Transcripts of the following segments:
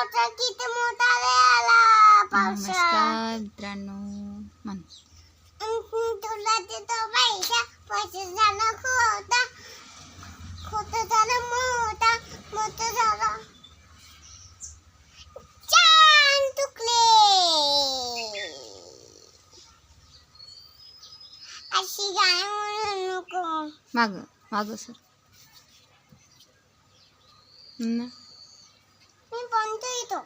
किती मोठा आला पावसाळ्यात नमस्कार मित्रांनो. म्हण तुला तिथं पैसा पैसे झाला खोटा खोट झालं मोठा मोठं झाला छान तुकले अशी गाणं म्हणू नको माग माग सर. ना. मी बनतो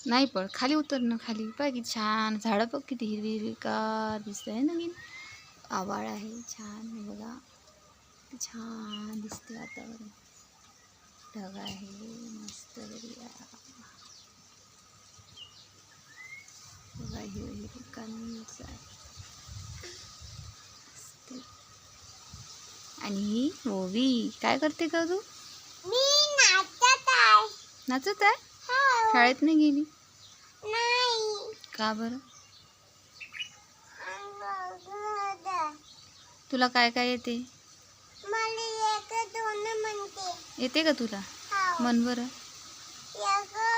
नाही पण खाली उतर ना खाली. पाय किती छान झाडं बघ किती हिरवी हिरवीगार दिसत आहे नवीन. आवाळ आहे छान बघा. छान दिसते वातावरण. ढग आहे मस्त बघूया बघा हिरवी हिरवी कंच आहे. आणि ही ओवी. काय करते का तू? नाचत आहे? हो. शाळेत नाही गेली? नाही. का बरं. तुला काय काय येते? दोन येते का तुला? हो. मन बरं.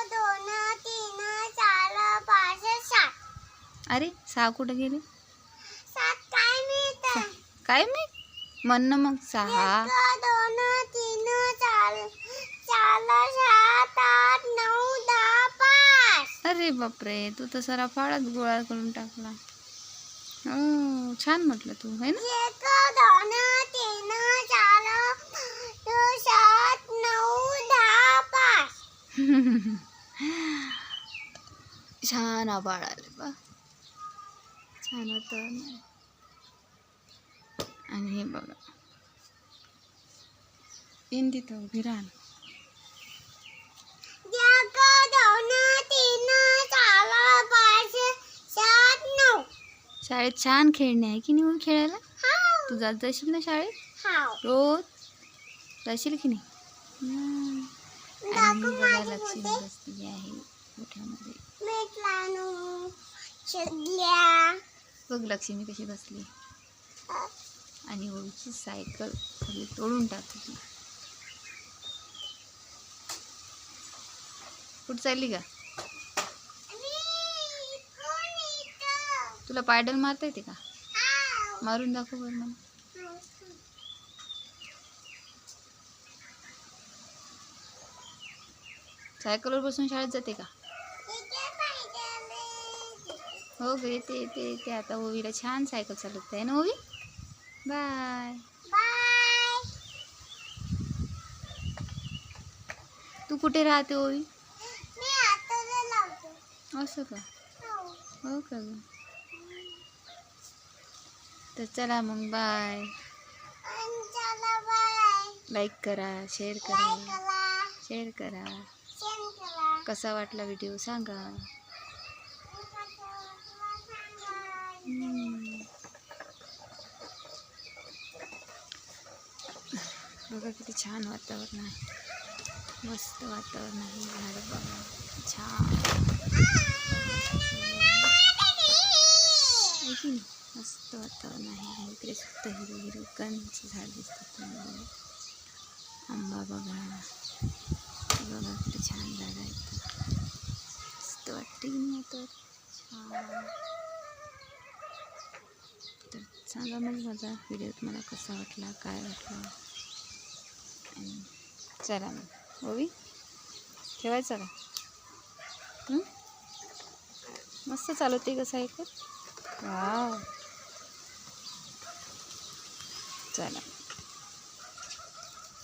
दोन अरे सहा कुठं गेले? सात काय मी म्हण ना मग सहा. अरे बापरे तू तर सारा फाळाच गोळा करून टाकला. हो छान म्हटलं तू है ना? सात छान आबाळ आले बा. छान होत. आणि हे बघा. इंदी तर उभी राहा. शाळेत छान खेळणे आहे की नाही खेळायला? तू जात जाशील ना शाळेत? रोज? जाशील की नाही. आणि बघा लक्ष्मी बसलेली आहे मोठ्यामध्ये बघ लक्ष्मी कशी बसली. आणि ओळीची सायकल खाली तोडून टाकली कुठं चालली का? तुला पायडल मारता येते का? मारून दाखव बरं मला. सायकलवर बसून शाळेत जाते का? हो ग येते येते येते. आता ओवीला छान सायकल चालवते. आहे ना ओवी? बाय. तू कुठे राहते ओवी? मी आता लावतो. असं का? हो. हो का ग? तर चला मग बाय. लाईक करा शेअर करा. शेअर करा. कसा वाटला व्हिडिओ सांगा. बघा किती छान वातावरण आहे. मस्त वातावरण आहे. झाडं बघा छान आहे की नाही? मस्त वातावरण आहे आणि इकडे सुद्धा हिरवे हिरवे कंच झाड दिसतात तुम्हाला बघा. आंबा बघा. बघा किती छान जागा आहे मस्त वाटते की नाही तर सांगा मग माझा व्हिडिओ तुम्हाला कसा वाटला काय वाटला? चला मग. ओवी ठेवायचा का? मस्त चालवते का सायकल? वाव. चला.